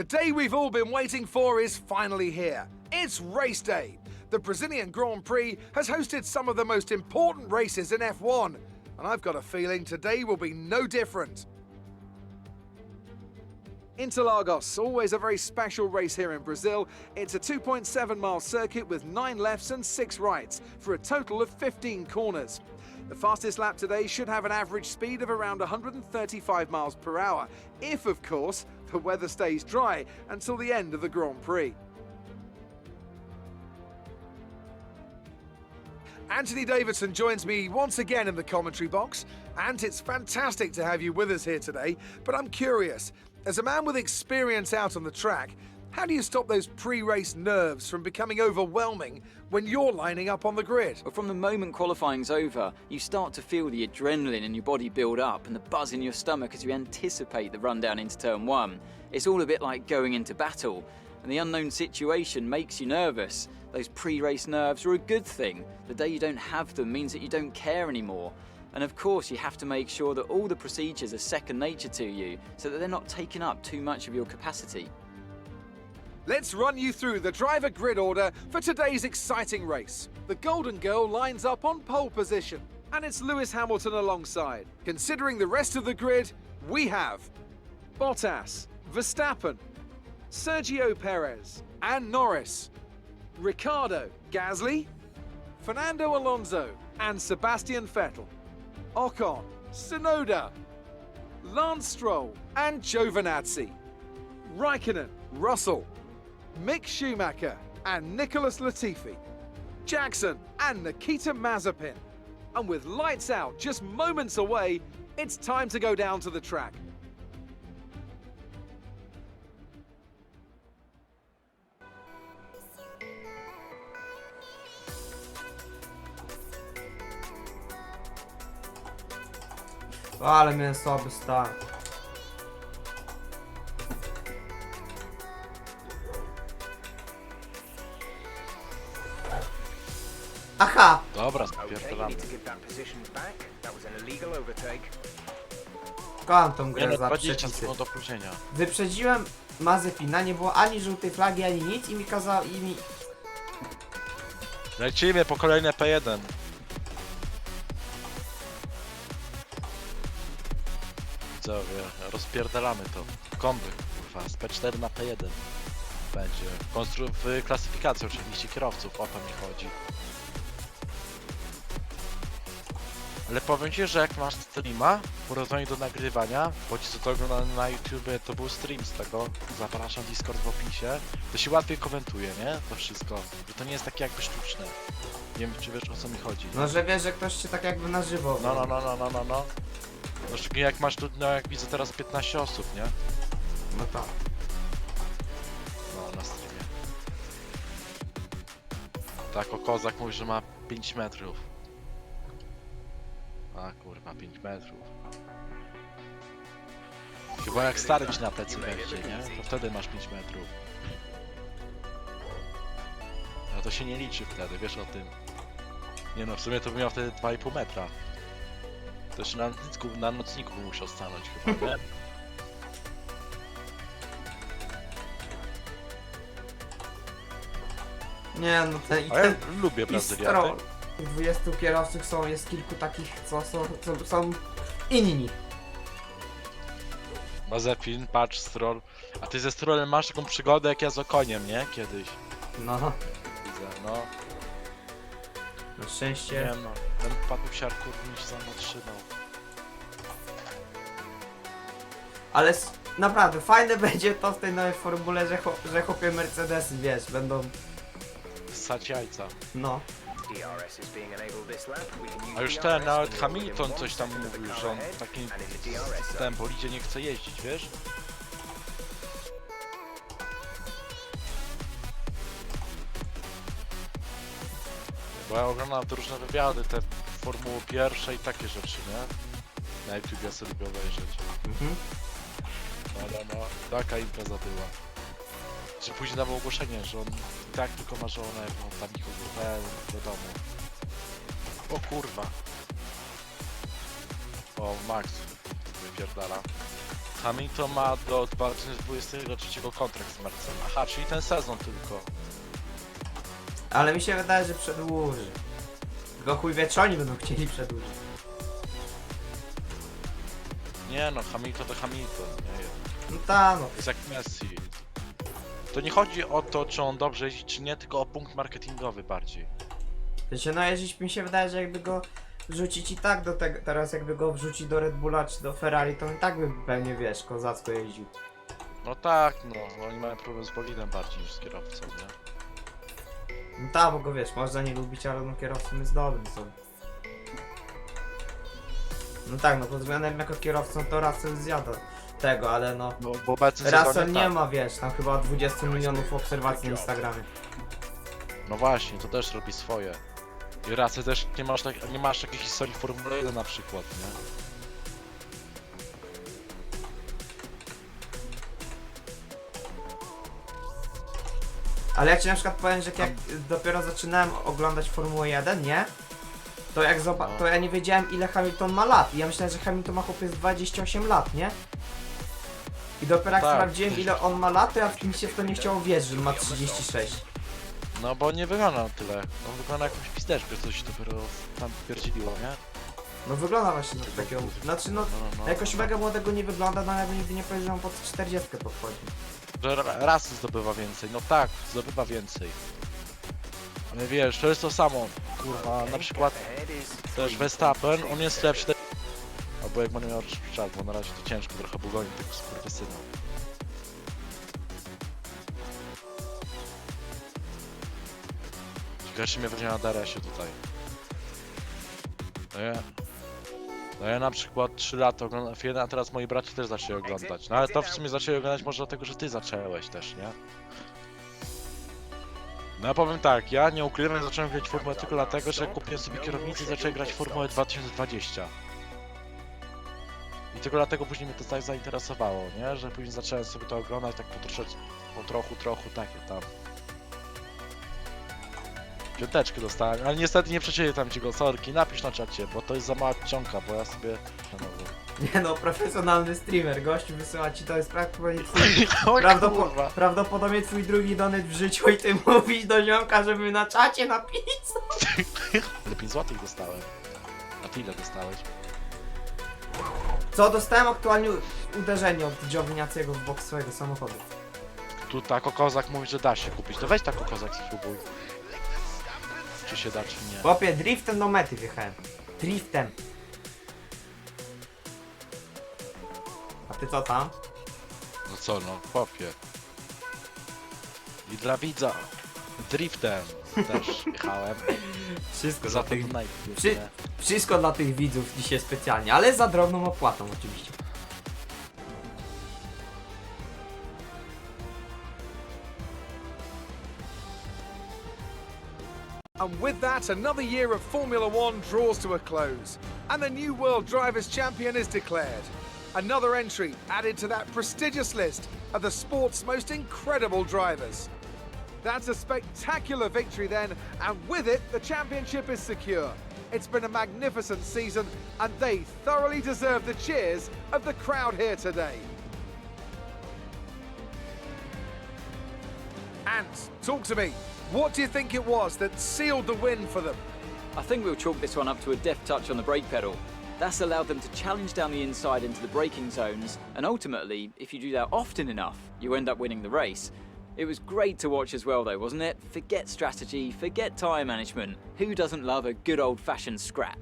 The day we've all been waiting for is finally here. It's race day. The Brazilian Grand Prix has hosted some of the most important races in F1, and I've got a feeling today will be no different. Interlagos, always a very special race here in Brazil. It's a 2.7 mile circuit with 9 lefts and 6 rights for a total of 15 corners. The fastest lap today should have an average speed of around 135 miles per hour, if, of course, the weather stays dry until the end of the Grand Prix. Anthony Davidson joins me once again in the commentary box, and it's fantastic to have you with us here today. But I'm curious, as a man with experience out on the track, how do you stop those pre race nerves from becoming overwhelming when you're lining up on the grid? But from the moment qualifying's over, you start to feel the adrenaline in your body build up and the buzz in your stomach as you anticipate the run down into turn one. It's all a bit like going into battle, and the unknown situation makes you nervous. Those pre race nerves are a good thing. The day you don't have them means that you don't care anymore. And of course, you have to make sure that all the procedures are second nature to you so that they're not taking up too much of your capacity. Let's run you through the driver grid order for today's exciting race. The Golden Girl lines up on pole position, and it's Lewis Hamilton alongside. Considering the rest of the grid, we have Bottas, Verstappen, Sergio Perez, and Norris, Ricardo, Gasly, Fernando Alonso, and Sebastian Vettel, Ocon, Sonoda, Lance Stroll, and Giovinazzi. Raikkonen, Russell, Mick Schumacher, and Nicholas Latifi, Jackson, and Nikita Mazepin. And with lights out just moments away, it's time to go down to the track. Ale miałem słaby start. Aha! Dobra, Okay, spierdolamy. need to give that position back. That was an illegal overtake. Kocham tą Nie grę no, za 20 przepisy. sekund opóźnienia. Wyprzedziłem Mazepina, nie było ani żółtej flagi, ani nic i mi kazał i mi... Lecimy po kolejne P1. Widzowie, rozpierdalamy to. Komby, kurwa, z P4 na P1. Będzie. Konstru... w klasyfikacji oczywiście kierowców, o to mi chodzi. Ale powiem ci, że jak masz streama, w porównaniu do nagrywania, bo ci co to ogląda na YouTubie, to był stream z tego, zapraszam Discord w opisie, to się łatwiej komentuje, nie? To wszystko. Że to nie jest takie jakby sztuczne. Nie wiem, czy wiesz o co mi chodzi. No, że wiesz, że ktoś cię tak jakby na żywo... No, no, no, no, no, no, no. No, szczególnie jak masz tu, no jak widzę teraz 15 osób, nie? No tak. No, na streamie. Tak, o kozak mówi, że ma 5 metrów. A kurwa, 5 metrów. Chyba jak stary ci na plecy weźmie, nie? To wtedy masz 5 metrów. No to się nie liczy wtedy, wiesz o tym. Nie no, w sumie to by miał wtedy 2,5 metra. To jeszcze na nocniku, na nocniku by musiał stanąć chyba, nie? Nie, no ten... i A ja ten lubię I Brazylię. Tych 20 kierowców są, jest kilku takich, co są, co są inni. Mazepin, patrz, Stroll. A ty ze Strollem masz taką przygodę jak ja z Okoniem, nie? Kiedyś. No, Widzę, no. na Nie szczęście. no. Ten papusiar kurwa się za mną trzymał. Ale s- naprawdę, fajne będzie to w tej nowej formule, że, cho że chłopie Mercedesy, wiesz, będą, Ssać jajca. no. A już ten, nawet Hamilton coś tam mówił, że on takim and in the DRS zone. systemem bolidzie nie chce jeździć, wiesz? Bo ja oglądam te różne wywiady, te Formuły pierwsze i takie rzeczy, nie? Na YouTube ja sobie lubię obejrzeć. Mhm. No, no, no, taka impreza była. Czy później dawał ogłoszenie, że on tak tylko ma żonę, bo tam nikogo do, do domu. O kurwa. O, Max wypierdala. Hamilton ma do 2023 kontrakt z Mercedesem. Aha, czyli ten sezon tylko. Ale mi się wydaje, że przedłuży. Tylko chuj wie, czy oni będą chcieli przedłużyć. Nie no, Hamilton to Hamilton, nie? No ta no. Jest jak Messi. To nie chodzi o to, czy on dobrze jeździ, czy nie, tylko o punkt marketingowy bardziej. Wiecie, no jeśli mi się wydaje, że jakby go wrzucić i tak do tego, teraz jakby go wrzucić do Red Bulla czy do Ferrari, to on i tak by pewnie, wiesz, kozacko jeździł. No tak, no, bo oni mają problem z bolidem bardziej niż z kierowcą, nie? No tak, bo go wiesz, można nie lubić, ale no kierowcą jest dobrym są. No tak, no pod względem jako kierowcą to Russell zjada tego, ale no... No, bo Russell sezonie nie tak. ma, wiesz, tam chyba 20 milionów obserwacji na Instagramie. No właśnie, to też robi swoje. I raczej też nie masz, tak, nie masz takiej historii w Formule 1 na przykład, nie? Ale ja ci na przykład powiem, że jak dopiero zaczynałem oglądać Formułę 1, nie? To jak zoba- No. to ja nie wiedziałem ile Hamilton ma lat. I ja myślałem, że Hamilton ma chłopiec 28 lat, nie? I dopiero jak Tak. sprawdziłem ile on ma lat, to ja w mi się w to nie chciało wierzyć, że ma 36. No bo nie wygląda na tyle. On wygląda jakąś pisteczkę, coś dopiero tam pierdziliło, nie? No wygląda właśnie na takiego. Znaczy no, No, no, no. jakoś mega młodego nie wygląda, no ja bym nigdy nie powiedział, że on pod 40 podchodzi. Że ra- rasy zdobywa więcej, no tak, zdobywa więcej. Ale wiesz, to jest to samo, kurwa, na przykład też Verstappen, on jest lepszy. Albo jak będę miał czas, bo na razie to ciężko trochę bugonić tego skurwysyna. Ciekawe, czy mnie będzie na DRS-ie tutaj. No ja... No ja na przykład 3 lata oglądam F1, a teraz moi bracia też zaczęli oglądać. No ale to w sumie zaczęli oglądać może dlatego, że ty zacząłeś też, nie? No ja powiem tak, ja nie ukrywam, zacząłem grać w Formułę tylko dlatego, że kupiłem sobie kierownicę i zacząłem grać w Formułę 2020. I tylko dlatego później mnie to tak zainteresowało, nie? Że później zacząłem sobie to oglądać tak po troszeczkę, po trochu, trochu, takie tam. Piąteczkę dostałem, ale niestety nie przeczytam ci go, sorki, napisz na czacie, bo to jest za mała czcionka, bo ja sobie... Nie no, profesjonalny streamer, gościu wysyła ci to jest prawdopodobnie twój, Oj, prawdopo- kurwa. prawdopodobnie twój drugi donet w życiu i ty mówisz do ziomka, żeby na czacie napisał. Ale 5 złotych dostałem. A ty ile dostałeś? Co, dostałem aktualnie uderzenie od Gioviniacego w bok swojego samochodu. Tu tako kozak mówi, że da się kupić. To weź tako kozak spróbuj. Czy się da, czy nie. Chłopie, driftem do mety wjechałem. Driftem. A ty co tam? No co no, popie. I dla widza. Driftem też jechałem. Wszystko Za to najpierw, Przy- nie? Wszystko dla tych widzów dzisiaj specjalnie, ale za drobną opłatą oczywiście. And with that, another year of Formula One draws to a close, and the new World Drivers' Champion is declared. Another entry added to that prestigious list of the sport's most incredible drivers. That's a spectacular victory, then, and with it, the championship is secure. It's been a magnificent season, and they thoroughly deserve the cheers of the crowd here today. And talk to me. What do you think it was that sealed the win for them? I think we'll chalk this one up to a deft touch on the brake pedal. That's allowed them to challenge down the inside into the braking zones, and ultimately, if you do that often enough, you end up winning the race. It was great to watch as well, though, wasn't it? Forget strategy, forget tyre management. Who doesn't love a good old fashioned scrap?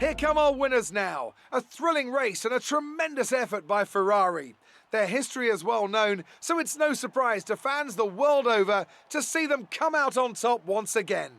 Here come our winners now. A thrilling race and a tremendous effort by Ferrari. Their history is well known, so it's no surprise to fans the world over to see them come out on top once again.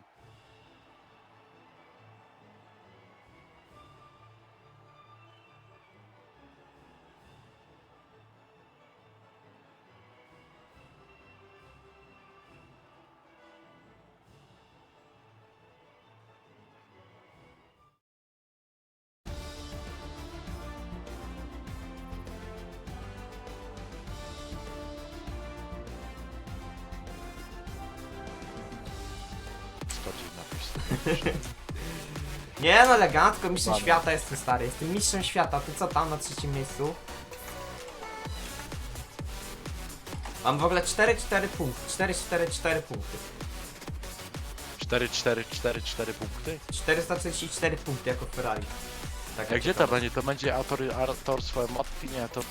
Napisz. Nie no, elegancko, mistrzem Ładnie. świata jestem stary, jestem mistrzem świata, ty co tam na trzecim miejscu? Mam w ogóle 4-4 punkty, 4-4-4 punkty. 4, 4, 4, 4 punkty. 444 punkty jako Ferrari. Tak A gdzie to będzie? To będzie autor, autorstwo matki? Nie, to